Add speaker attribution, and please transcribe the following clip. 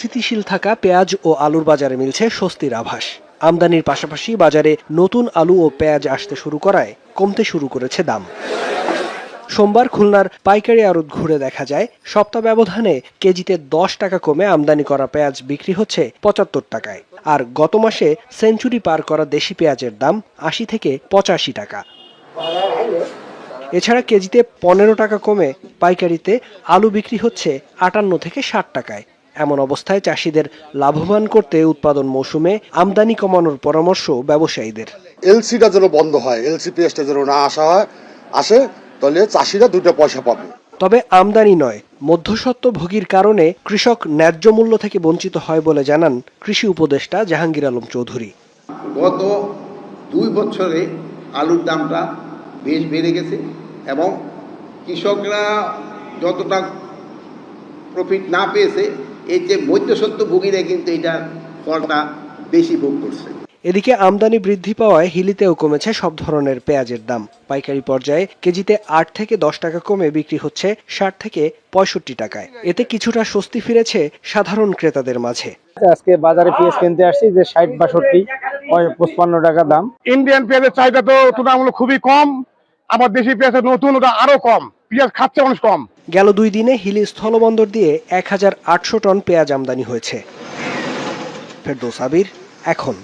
Speaker 1: অস্থিতিশীল থাকা পেঁয়াজ ও আলুর বাজারে মিলছে স্বস্তির আভাস। আমদানির পাশাপাশি বাজারে নতুন আলু ও পেঁয়াজ আসতে শুরু করায় কমতে শুরু করেছে দাম। সোমবার খুলনার পাইকারি আড়ত ঘুরে দেখা যায়, সপ্তাহ ব্যবধানে কেজিতে দশ টাকা কমে আমদানি করা পেঁয়াজ বিক্রি হচ্ছে পঁচাত্তর টাকায়। আর গত মাসে সেঞ্চুরি পার করা দেশি পেঁয়াজের দাম আশি থেকে পঁচাশি টাকা। এছাড়া কেজিতে পনেরো টাকা কমে পাইকারিতে আলু বিক্রি হচ্ছে আটান্ন থেকে ষাট টাকায়। এমন অবস্থায় চাষিদের লাভবান করতে উৎপাদন মৌসুমে আমদানি কমানোর পরামর্শ ব্যবসায়ীদের।
Speaker 2: এলসিটা যেন বন্ধ হয় এলসি পেঁয়াজটা যেন না আসা হয় আসে তাহলে চাষিরা দুটো পয়সা পাবে।
Speaker 1: তবে আমদানি নয় মধ্যস্বত্ব ভোগীর কারণে কৃষক ন্যায্য মূল্য থেকে বঞ্চিত হয় বলে জানান কৃষি উপদেষ্টা জাহাঙ্গীর আলম চৌধুরী।
Speaker 3: গত দুই বছরে আলুর দামটা বেশ বেড়ে গেছে এবং কৃষকরা যতটা প্রফিট না পেয়েছে এই যে মধ্যসত্ত্ব ভোগীরা কিন্তু এটার ফলটা বেশি ভোগ করছে।
Speaker 1: এদিকে আমদানি বৃদ্ধি পাওয়ায় হিলিতেও কমেছে সব ধরনের পেঁয়াজের দাম। পাইকারি পর্যায়ে কেজিতে আট থেকে দশ টাকা কমে বিক্রি হচ্ছে ষাট থেকে পঁয়ষট্টি টাকায়। এতে কিছুটা স্বস্তি ফিরেছে সাধারণ ক্রেতাদের মাঝে।
Speaker 4: আজকে বাজারে পেঁয়াজ কিনতে আসছি যে ষাট বাষট্টি পঁচপান্ন টাকা দাম।
Speaker 5: ইন্ডিয়ান পেঁয়াজের চাহিদা তো তুলনামূলক খুবই কম আবার দেশি পেঁয়াজের নতুন ওটা আরও কম। পেঁয়াজ খাচ্ছে মানুষ কম।
Speaker 1: গেল দুই দিনে হিলি স্থলবন্দর দিয়ে এক হাজার আটশো টন পেঁয়াজ আমদানি হয়েছে। ফেরদৌস আবির, এখন